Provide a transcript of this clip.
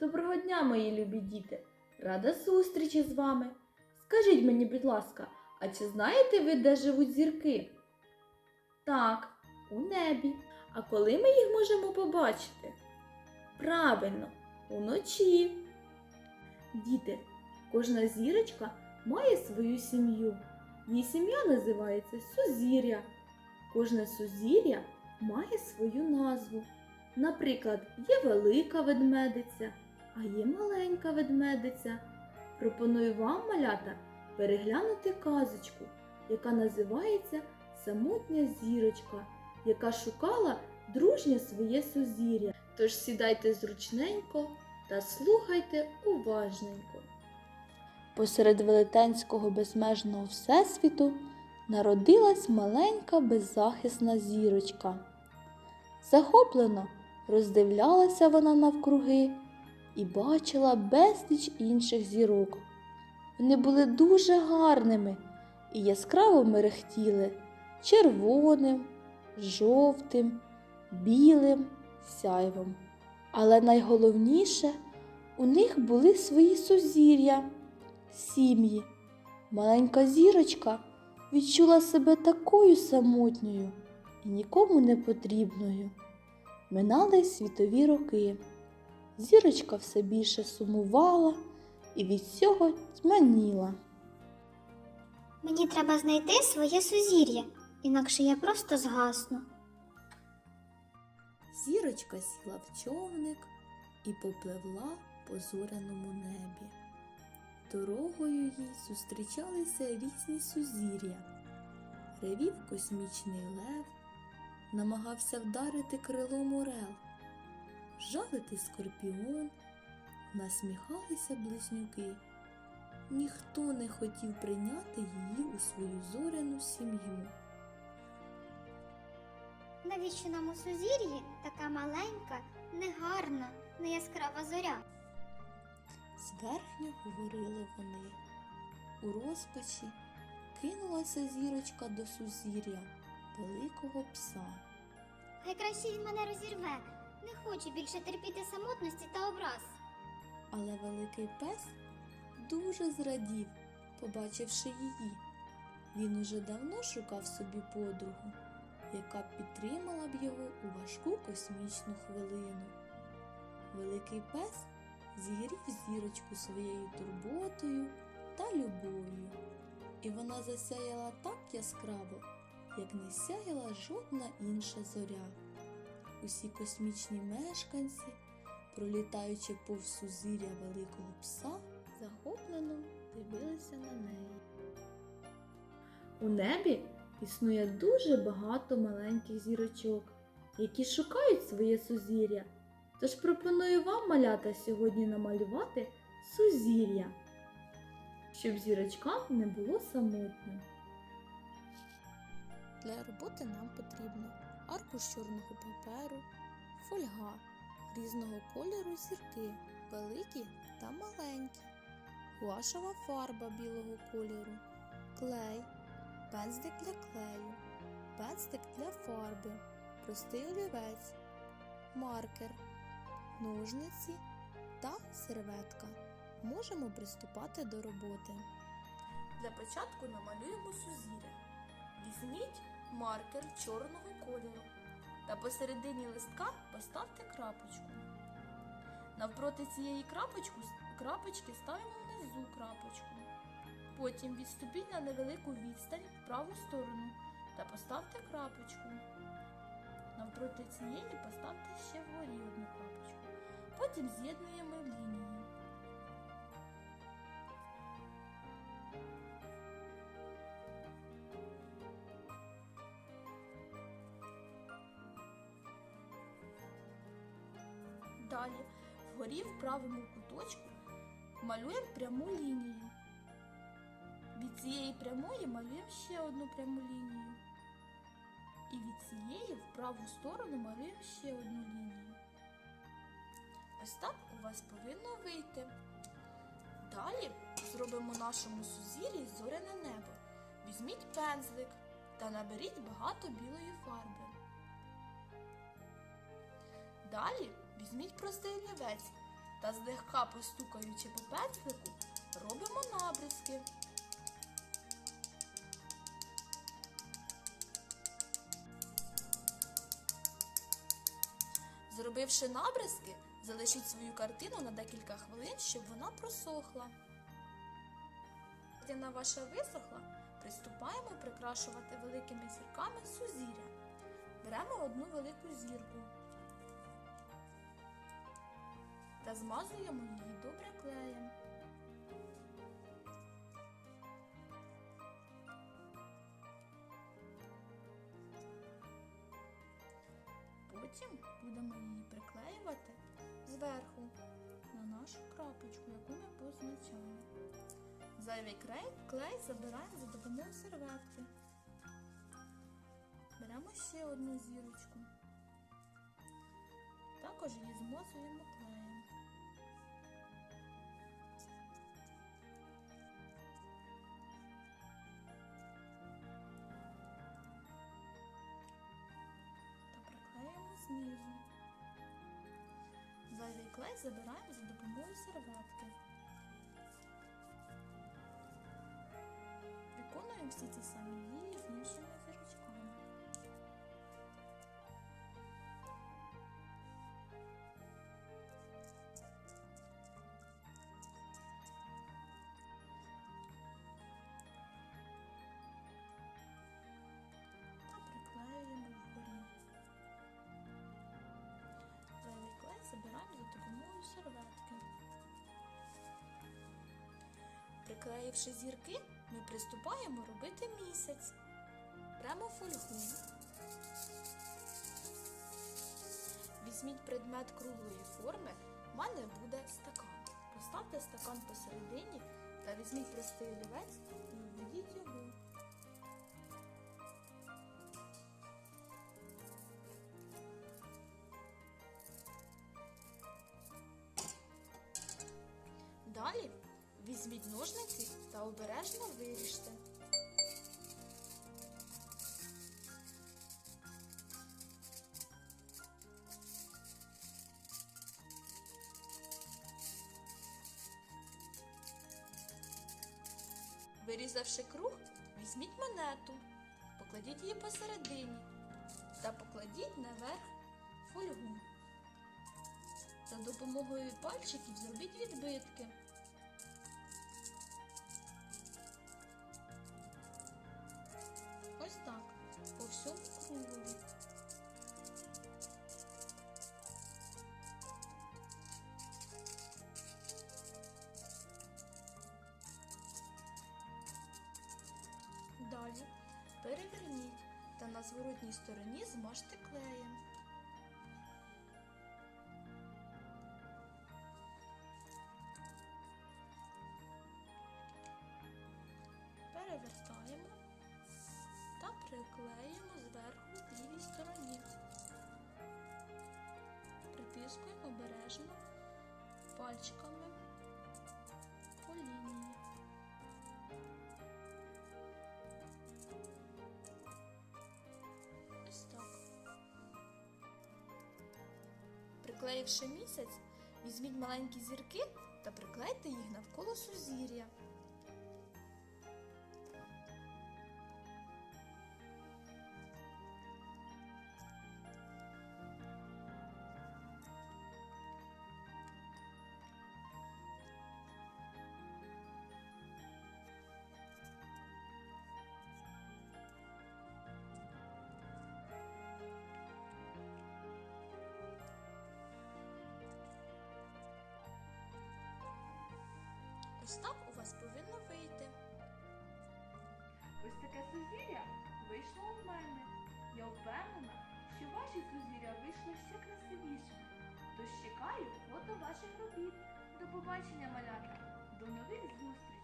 Доброго дня, мої любі діти! Рада зустрічі з вами. Скажіть мені, будь ласка, а чи знаєте ви, де живуть зірки? Так, у небі. А коли ми їх можемо побачити? Правильно, уночі. Діти, кожна зірочка має свою сім'ю. Її сім'я називається сузір'я. Кожне сузір'я має свою назву. Наприклад, є велика ведмедиця, а є маленька ведмедиця. Пропоную вам, малята, переглянути казочку, яка називається Самотня зірочка, яка шукала дружнє своє сузір'я. Тож сідайте зручненько та слухайте уважненько. Посеред велетенського безмежного всесвіту народилась маленька беззахисна зірочка. Захоплено роздивлялася вона навкруги і бачила безліч інших зірок. Вони були дуже гарними і яскраво мерехтіли червоним, жовтим, білим сяйвом. Але найголовніше у них були свої сузір'я, сім'ї. Маленька зірочка відчула себе такою самотньою і нікому не потрібною. Минали світові роки. Зірочка все більше сумувала і від цього тьмяніла. Мені треба знайти своє сузір'я, інакше я просто згасну. Зірочка сіла в човник і попливла по зоряному небі. Дорогою їй зустрічалися різні сузір'я. Ревів космічний лев, намагався вдарити крилом орел, жалити скорпіон, насміхалися близнюки. Ніхто не хотів прийняти її у свою зоряну сім'ю. Навіщо нам у сузір'ї така маленька, негарна, неяскрава зоря? Зверхньо говорили вони. У розпачі кинулася зірочка до сузір'я великого пса. Хай краще він мене розірве. Не хочу більше терпіти самотності та образ. Але великий пес дуже зрадів, побачивши її. Він уже давно шукав собі подругу, яка б підтримала б його у важку космічну хвилину. Великий пес зігрів зірочку своєю турботою та любов'ю, і вона засяяла так яскраво, як не сяяла жодна інша зоря. Усі космічні мешканці, пролітаючи повз сузір'я великого пса, захоплено дивилися на неї. У небі існує дуже багато маленьких зірочок, які шукають своє сузір'я. Тож пропоную вам, малята, сьогодні намалювати сузір'я, щоб зірочкам не було самотньо. Для роботи нам потрібно аркуш чорного паперу, фольга різного кольору зірки, великі та маленькі, гуашева фарба білого кольору, клей, пензлик для клею, пензлик для фарби, простий олівець, маркер, ножниці та серветка. Можемо приступати до роботи. Для початку намалюємо сузір'я. Візьміть маркер чорного кольору та посередині листка поставте крапочку. Навпроти цієї крапочку, крапочки ставимо внизу крапочку. Потім відступіть на невелику відстань в праву сторону та поставте крапочку. Навпроти цієї поставте ще вгорі одну крапочку. Потім з'єднуємо лінії. Далі вгорі в правому куточку малюємо пряму лінію. Від цієї прямої малюємо ще одну пряму лінію. І від цієї в праву сторону малюємо ще одну лінію. Ось так у вас повинно вийти. Далі зробимо нашому сузір'ї зоряне небо. Візьміть пензлик та наберіть багато білої фарби. Далі візьміть простий олівець та злегка постукаючи по пензлику, робимо набризки. Зробивши набризки, залишіть свою картину на декілька хвилин, щоб вона просохла. Картина ваша висохла, приступаємо прикрашувати великими зірками сузір'я. Беремо одну велику зірку та змазуємо її добре клеєм. Потім будемо її приклеювати зверху на нашу крапочку, яку ми позначаємо. Зайвий клей, забираємо за допомогою серветки. Беремо ще одну зірочку. Також її змазуємо Зайвий забираємо за допомогою серветки. Виконуємо всі ці самі Приклеївши зірки, ми приступаємо робити місяць. Беремо фольгу. Візьміть предмет круглої форми, в мене буде стакан. Поставте стакан посередині та візьміть простий олівець візьміть ножниці та обережно виріжте. Вирізавши круг, візьміть монету, покладіть її посередині та покладіть наверх фольгу. За допомогою пальчиків зробіть відбитки. На зворотній стороні змажте клеєм. Перевертаємо та приклеїмо зверху лівій стороні. Притискуємо обережно пальчиками Приклеївши місяць, візьміть маленькі зірки та приклейте їх навколо сузір'я. Вийшло в мене. Я впевнена, що ваші сузір'я вийшли ще красивішими. Тож чекаю фото ваших робіт. До побачення, малята. До нових зустрічей!